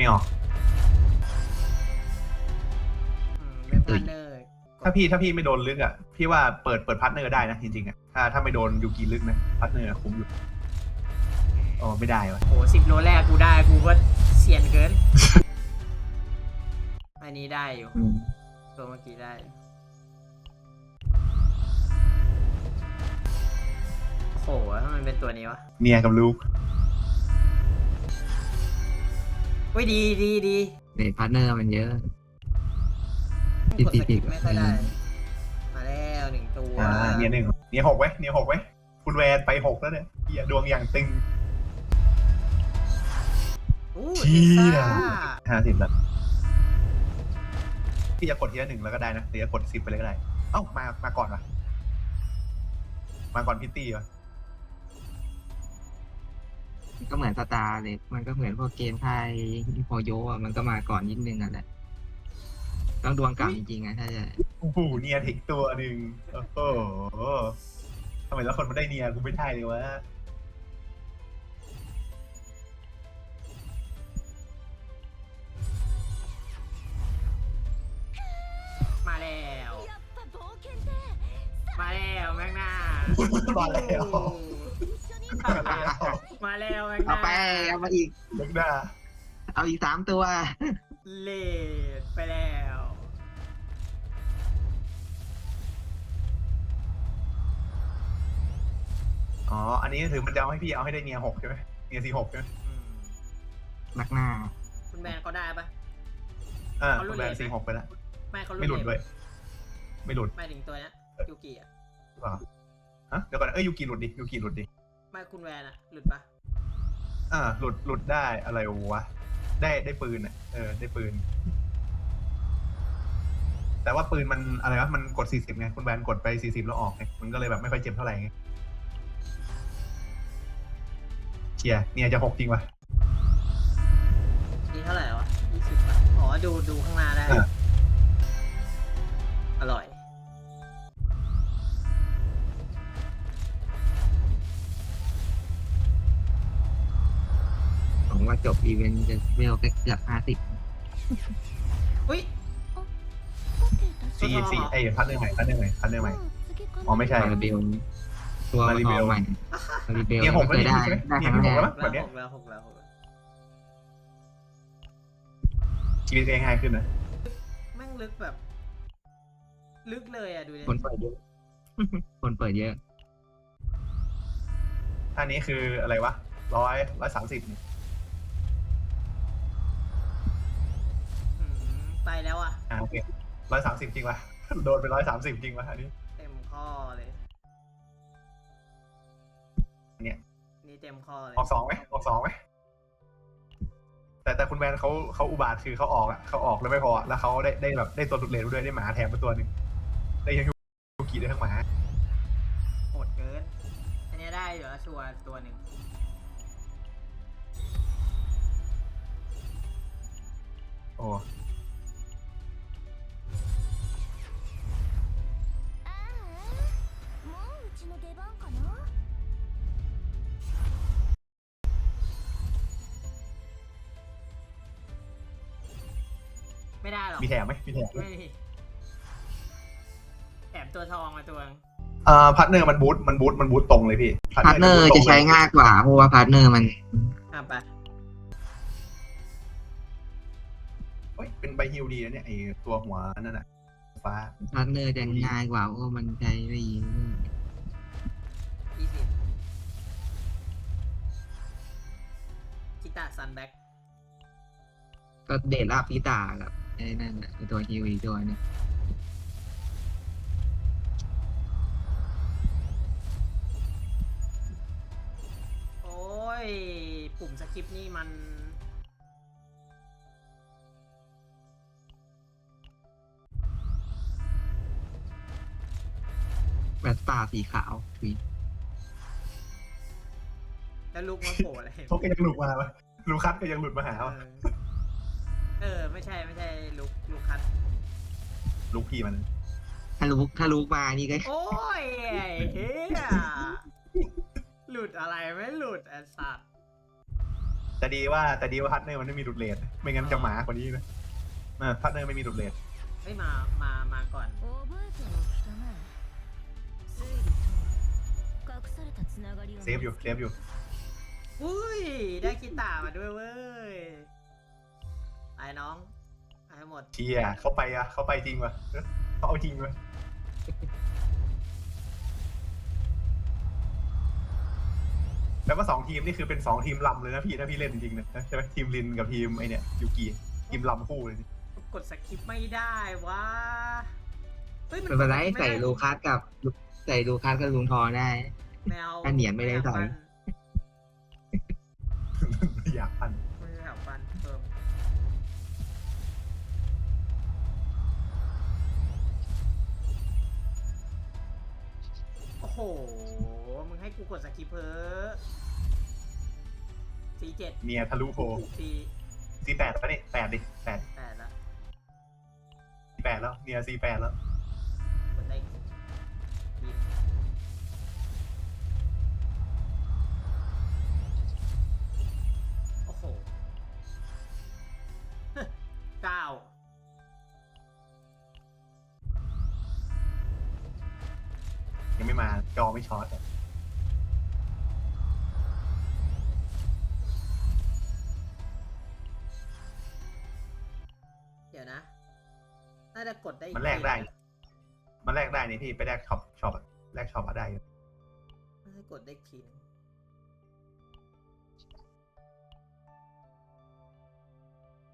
ไม่ออก อืมเป็นพาร์ทเนอร์ถ้าพี่ถ้าพี่ไม่โดนลึกอะ พี่ว่าเปิดเปิดพาร์ทเนอร์ได้นะจริงๆอะ ถ้าถ้าไม่โดนยูกิลึกนะพาร์ทเนอร์คุ้มอยู่โอ้ไม่ได้วะโหสิบโลแรกกูได้กูก็เซียนเกิน อันนี้ได้อยู่ อืมตัวเมื่อกี้ได้โหถ้ามันเป็นตัวนี้วะ เนียกับลูก อุ้ยดีดีดีเดทพาร์ทเนอร์มันเยอะกดสกิปไม่ค่อยได้ มาแล้วหนึ่งตัวอ่าเนียหนึ่งเนียหกไว้เนียหกไว้ คุณแวนไปหกแล้วเนี่ยเหี้ยดวงอย่างตึง อู้เชี่เทยซ่าห้าสิบแล้วพี่จะกดทีละหนึ่งแล้วก็ได้นะหรือจะกดสิบไปเลยก็ได้ เอ้ามามาก่อนวะมาก่อนพิตตี้วะมัน ก็เหมือนสตาร์เลย มันก็เหมือนพวกเกมไทยพอโยอะมันก็มาก่อนนิดนึงอะแหละต้องดวงกลับจริงๆนะถ้าจะโอ้โหเนียถิกตัวหนึ่งโอ้โหทำไมแล้วคนมันได้เนียกูไม่ได้เลยวะมาแล้ว มาแล้วแม่งน่ามาแล้ว มาแล้วแมงเอานาไปเอามาอีกเล็กหน้าเอาอีกสามตัว เลดไปแล้วอ๋อ อันนี้ถือมันจะเอาให้พี่เอาให้ได้เนียหกใช่ไหมเนียสี่หกใช่ไหมอืมนักหน้า คุณแบนเขาได้ปะ อ่าเขาหลุคุดณแบเลยนไหมสี่หกไปแล้วไม่เขาไม่หลุดด้วย ไม่หลุดไม่ถึงตัวเนี้ยยูกิอะหรือเปล่าฮะเดี๋ยวก่อนนะเอ้ยยูกิหลุดดิยูกิหลุดดิ ไม่คุณแวนอะหลุดปะอ่า หลุดหลุดได้อะไรวะ ได้ได้ปืนอะ เออ ได้ปืน แต่ว่าปืนมันอะไรวะ มันกดสี่สิบไง คุณแบนกดไปสี่สิบแล้วออกไง มันก็เลยแบบไม่ค่อยเจ็บเท่าไหร่ไงเชียร์เนี่ยจะหกจริงวะนี่เท่าไหร่วะยี่สิบปะอ๋อ ดูดูข้างหน้าได้อะอร่อย ว่าจบอีเวนต์จะเวลก็เกือบห้าสิบอุ้ยซีซีไอ้ยพัดเรื่องใหม่พัดเรื่องใหม่พัดเรื่องใหม่อ๋อไม่ใช่ มาริเบลตัวมาริเบล ใหม่มาริเบลเนี่ยหกไม่เคยได้แล้วนี่ได้ใช่คไหมรั้งเนี่ยแรหกกแล้วหกแล้วหกแล้วหกแล้วชีวิตก็ง่ายขึ้นนะแม่งลึกแบบ ลึกเลยอะดูดิคนเปิดเยอะ คนเปิดเยอะอันนี้คืออะไรวะร้อยร้อยสามสิบอื มไปแล้วอะ อ่าโอเคร้อยสามสิบจริงวะโดนไปร้อยสามสิบจริงวะอันนี้ เต็มข้อเลย เนี่ย นี่เต็มข้อเลย ออกสองไหมออกสองไหมแต่แต่คุณแมนเขาเขาอุบาทคือเขาออกอะเขาออกแล้วไม่พออะแล้วเขาได้ได้แบบได้ตัวหลุดเลนด้วยได้หมาแถมมาตัวหนึ่งได้ยังยูกิได้ทั้งหมา โหดเกิน อันเนี้ยได้อยู่แล้วชัวร์ตัวหนึ่งโอ้ ไม่ได้หรอกมีแถมไหมมีแถมไหมไม่มีแถมตัวทองมาตัวนึงอ่าพาร์ทเนอร์มันบูทมันบูทมันบูทตรงเลยพี่ พาร์ทเนอร์บูทตจะงลใช้ง่ายกว่าเพราะว่าพาร์ทเนอร์มัน อะไปเฮ้ยเป็นใบฮิวดีนะเนี่ยไอตัวหัวนั่นน่ะฟ้าพาร์ทเนอร์จะง่ายกว่าเพราะว่ามันใช้ไม่ยี่สิบคิตาซันแบ็กก็เดทลาบพิตากับ ไอ้นั่นน่ะไอ้ตัวฮิวอีกตัวหนึงโอ้ย ปุ่มสคริปต์นี่มัน แบตตาสีขาวทวีตแล้วลูกมาโผล่อะไรเขาก็ยังหลุดมาปะลูคัสก็ยังหลุดมาหาเอวะอ เออ ไม่ใช่ไม่ใช่ ลูกลูกคัท ลูกพี่มัน ถ้าลูกถ้าลูกมานี่ก็ โอ้ยไอ้เฮียหลุดอะไรไม่หลุดไอ้สัตว์ แต่ดีว่าแต่ดีว่าพาร์ทเนอร์มันไม่มีดุดเลทไม่งั้นจะหมากว่านี้นะเออพาร์ทเนอร์ไม่มีดุดเลท เฮ้ยมามามาก่อน 覚えておきたまえ推理とは隠されたつながりを เซฟอยู่เซฟอยู่ อุ้ย ได้กีตาร์มาด้วยเว้ยไปน้องไป ให้หมดเชียเขาไปอะเขาไปจริงวะเอ้ยเขาเอาจริงวะแล้วว่าสองทีมนี่คือเป็นสองทีมลำเลยนะพี่ถ้าพี่เล่นจริงๆนะใช่ไหมทีมลินกับทีมไอเนี่ยยูกิทีมลำคู่เลยกดสกิปไม่ได้วะเฮ้ยไม่เป็นไรกดใส่ม่ด้ลูคัสกับใส่ลูคัสกับลุงทองได้แมวอันเหนียนไม่ได้ใส่อยากพัน มึงให้กูกดสกิปเพอสีเจ็ดเมียทะลุโพสีซีแปดแล้วนี่แปดดิแปดแปดละแปดแล้วเมียซีแปดแล้ว ยังไม่มาจอไม่ช็อตอะเดี๋ยวนะ น่าจะกดได้อีมันแลกได้ทีนะมันแลกได้นี่พี่ไปแลกช็อปช็อปอะแลกช็อปอะได้อยู่น่าจะกดได้อีกทีนึง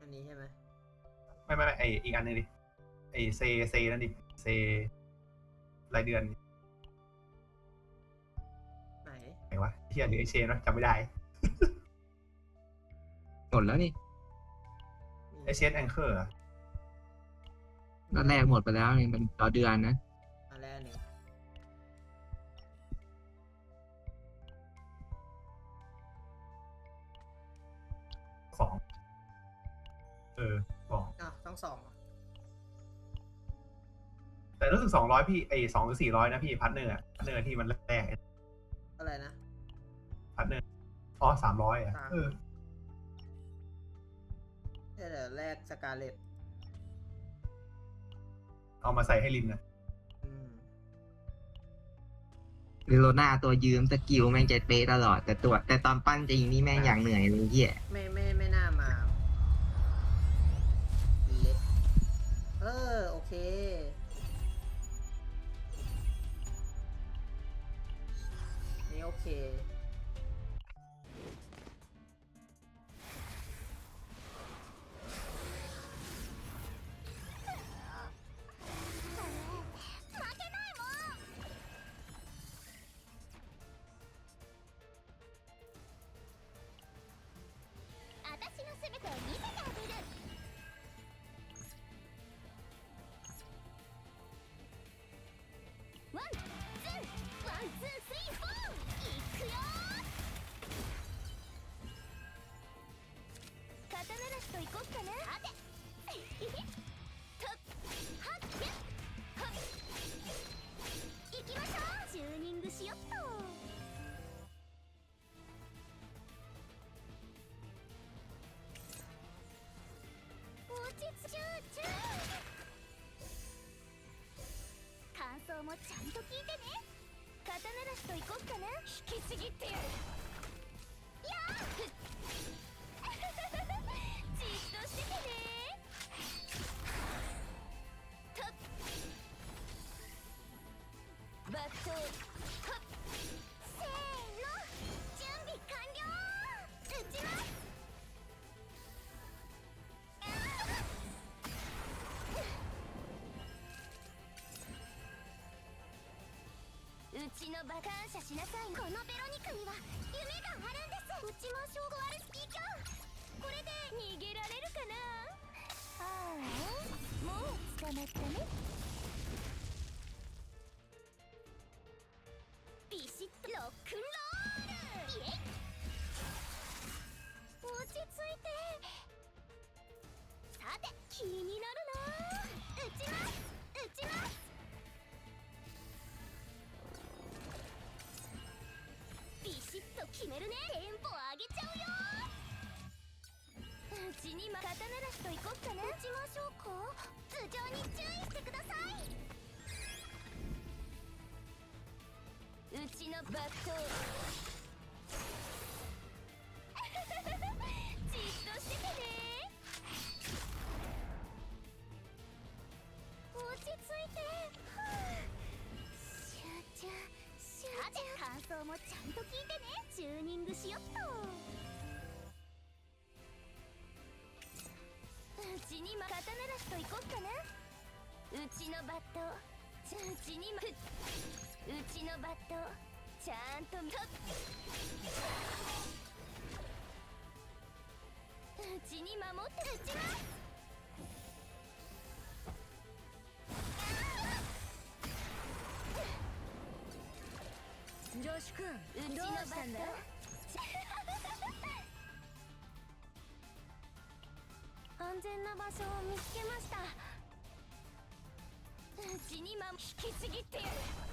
อันนี้ใช่ไหมไม่ไม่ไม่ไออีกอันหนึงดิไอเซเซนั่นดิเซรายเดือนไเฮียหรือไอเชนวะจำไม่ได้หมดแล้วนี่ไอเชนแองเกอร์ตอนแรกหมดไปแล้วนี่มันต่อเดือนนะอันแรกหนึ่งสองเออสองอ้าวต้องสองเหรอแต่รู้สึกสองร้อยพี่ไอสองหรือสี่ร้อยนะพี่พันเนอร์พันเนอร์ที่มันแลกอะไรนะ พันเนอร์อ๋อสามร้อยอะสามเออเดี๋ยวแรกสกาเลตเอามาใส่ให้ลินนะอืมเรโลนาตัวยืมสกิลแม่งจะเป๊ะตลอด แต่ตัว แต่ตอนปั้นจริงนี่แม่งอย่างเหนื่อยเลยเหี้ยไม่ไม่ไม่น่ามาเล็กเออ โอเค นี่โอเค 感想もちゃんと聞いてね。肩慣らしといこっかな。引きちぎってやる。やあじっとしててね。とっ。バットちのバカ感謝しなさい。このベロニカには夢があるんです。うちも小5あるスピーカーこれで逃げられるかな？ああもう捕まったねビシッとロックンロール。イエイ。落ち着いて。さて気になるな撃ちます。決めるね。テンポ上げちゃうよ。うちに肩鳴らしといこっかな。打ちましょうか頭上に注意してください。うちのバット。うちのバットうちにまうちのバット。ちゃんととうちに守って打ちます。女子くんうちのバット。安全な場所を見つけましたうちにま引きちぎってやる。